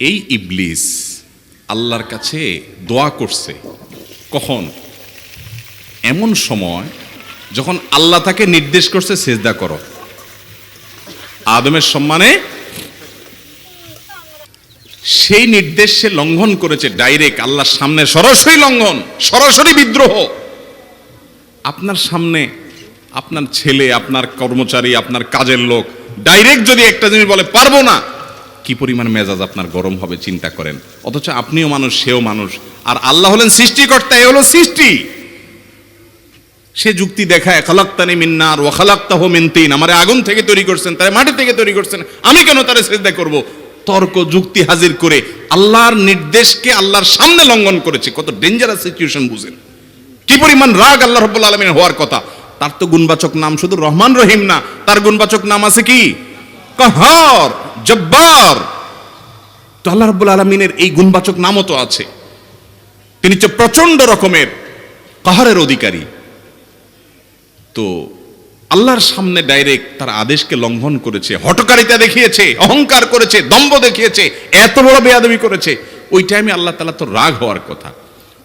এই ইবলিস আল্লাহর কাছে দোয়া করছে। কখন? এমন সময় যখন আল্লাহ তাকে নির্দেশ করছে, সেজদা করো। আদমের সম্মানে সেই নির্দেশ সে লঙ্ঘন করেছে ডাইরেক্ট আল্লাহর সামনে। সরাসরি লঙ্ঘন, সরাসরি বিদ্রোহ। আপনার সামনে আপনার ছেলে, আপনার কর্মচারী, আপনার কাজের লোক, ডাইরেক্ট যদি একটা জিনিস বলে, পারব না। কি পরিমাণ মেজাজ আপনার গরম হবে চিন্তা করেন। অথচ আপনিও মানুষ, সেও মানুষ। আর আল্লাহ হলেন সৃষ্টিকর্তা, এ হলো সৃষ্টি। সে যুক্তি দেখায়, খালাক্তানি মিন্নার ও খালাক্তাহ মিনতিন আমারে আগুন থেকে তৈরি করছেন, তারে মাটি থেকে তৈরি করছেন। আমি কেন তারে সেজদা করব? তর্ক, যুক্তি হাজির করে আল্লাহর নির্দেশকে আল্লাহর সামনে লঙ্ঘন করেছে। কত ডেঞ্জারাস সিচুয়েশন বুঝেন। কি পরিমাণ রাগ আল্লাহ রব্বুল আলমিনের হওয়ার কথা। তার তো গুণবাচক নাম শুধু রহমান রহিম না, তার গুণবাচক নাম আছে কি? কাহার, জব্বার। তো আল্লাহ রব্বুল আলমিনের এই গুণবাচক নামও তো আছে। তিনি হচ্ছে প্রচণ্ড রকমের কাহারের অধিকারী। তো আল্লাহর সামনে ডাইরেক্ট তার আদেশকে লঙ্ঘন করেছে হটকারিতা দেখিয়েছে, অহংকার করেছে, দম্ভ দেখিয়েছে, এত বড় বেয়াদবি করেছে। ওই টাইমে আল্লাহ তালা তো রাগ হওয়ার কথা।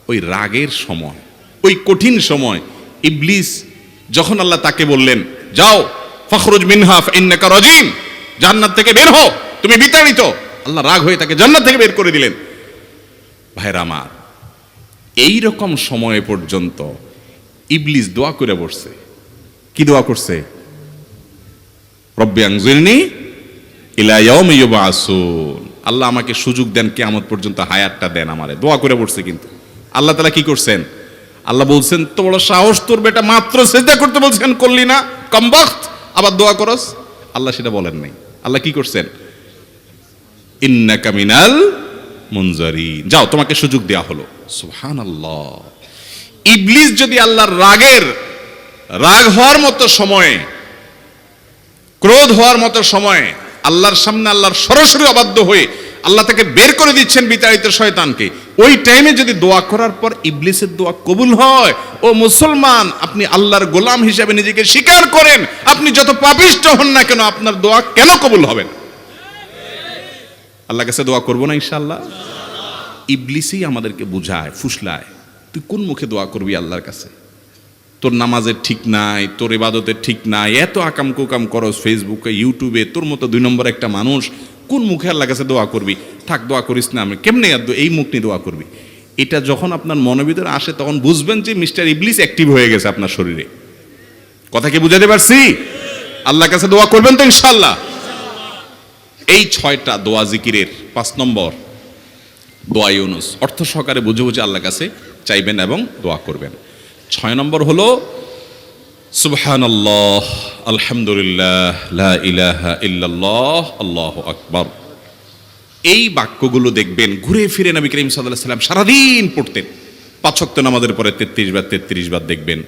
ওই রাগের সময়, ওই কঠিন সময় ইবলিস যখন আল্লাহ তাকে বললেন, যাও, ফখরুজ মিনহাফ ইন্নাকা রজিম। জান্নাত থেকে বের হও, তুমি বিতাড়িত। আল্লাহ রাগ হয়ে তাকে জান্নাত থেকে বের করে দিলেন। ভাইরা আমার এই রকম সময় পর্যন্ত ইবলিস দোয়া করে বসছে। কি দোয়া করছে? আল্লাহ আমাকে সুযোগ দেন, কিয়ামত পর্যন্ত হায়াতটা দেন আমারে। দোয়া করে বসছে কিন্তু। আল্লাহ তালা কি করছেন? আল্লাহ বলছেন তো বড় সাহস তোর বেটা, মাত্র সেজদা করতে বলছেন, করলি না কমবখত আবার দোয়া করস? আল্লাহ সেটা বলেন নাই। আল্লাহ কি করছেন? ইন্নাকা মিনাল মুনজারিন। যাও, তোমাকে সুযোগ দেওয়া হলো। সুবহানাল্লাহ। ইবলিস যদি আল্লাহর রাগের রাগ হওয়ার মতো সময়ে, ক্রোধ হওয়ার মতো সময়ে আল্লাহর সামনে আল্লাহর সরাসরি অবাধ্য হয়ে আল্লাহ তাকে বের করে দিচ্ছেন বিতাড়িত শয়তানকে ওই টাইমে যদি দোয়া করার পর ইবলিসের দোয়া কবুল হয়, ও মুসলমান, আপনি আল্লাহর গোলাম হিসাবে নিজেকে স্বীকার করেন, আপনি যত পাপিষ্ট হন না কেন, আপনার দোয়া কেন কবুল হবে না? আল্লাহ কাছে দোয়া করব না ইনশাল্লাহ ইবলিসই আমাদেরকে বুঝায়, ফুসলায়, তুই কোন মুখে দোয়া করবি আল্লাহর কাছে? তোর নামাজের ঠিক নাই, তোর ইবাদতের ঠিক নাই, এত আকাম কুকাম করস ফেসবুকে ইউটিউবে তোর মতো দুই নম্বর একটা মানুষ কোন মুখে আল্লাহ কাছে দোয়া করবি? থাক, দোয়া করিস না আমি। কেমনে এই মুখ নিয়ে দোয়া করবি। এটা যখন আপনার মনের ভিতরে আসে, তখন বুঝবেন যে মিস্টার ইবলিস অ্যাক্টিভ হয়ে গেছে আপনার শরীরে। কথা কি বুঝাতে পারছি? আল্লাহর কাছে দোয়া করবেন তো ইনশাল্লাহ এই ছয়টা দোয়া জিকিরের পাঁচ নম্বর, দোয়া ইউনুস। অর্থ সহকারে বুঝে বুঝে আল্লাহর কাছে চাইবেন এবং দোয়া করবেন। ছয় নম্বর হলো সুবহানাল্লাহ, আলহামদুলিল্লাহ, লা ইলাহা ইল্লাল্লাহ, আল্লাহু আকবার। এই বাক্যগুলো দেখবেন, ঘুরে ফিরে নবী করিম আলাইহি সাল্লাম সারাদিন পড়তেন। পাঁচক্ত নামাজের পরে তেত্রিশ বার তেত্রিশ বার দেখবেন।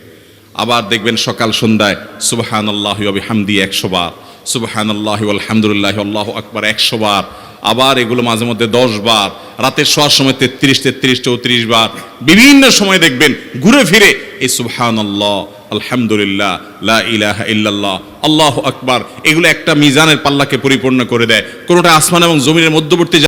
আবার দেখবেন সকাল সন্ধ্যায়, সুবহানাল্লাহি ওয়া বিহামদি একশো বার, সুবহানাল্লাহি আলহামদুলিল্লাহ, আল্লাহু আকবার একশো বার। আবার এগুলো মাঝে মধ্যে দশ বার রাতের শোয়ার সময় তেত্রিশ তেত্রিশ, চৌত্রিশ বার। বিভিন্ন সময় দেখবেন, ঘুরে ফিরে এই সুবহানাল্লাহ আলহামদুলিল্লাহ, লা ইলাহা ইল্লাল্লাহ, আল্লাহু আকবার। এগুলো একটা মিজানের পাল্লাকে পরিপূর্ণ করে দেয়। কোনোটা আসমান এবং জমিনের মধ্যবর্তী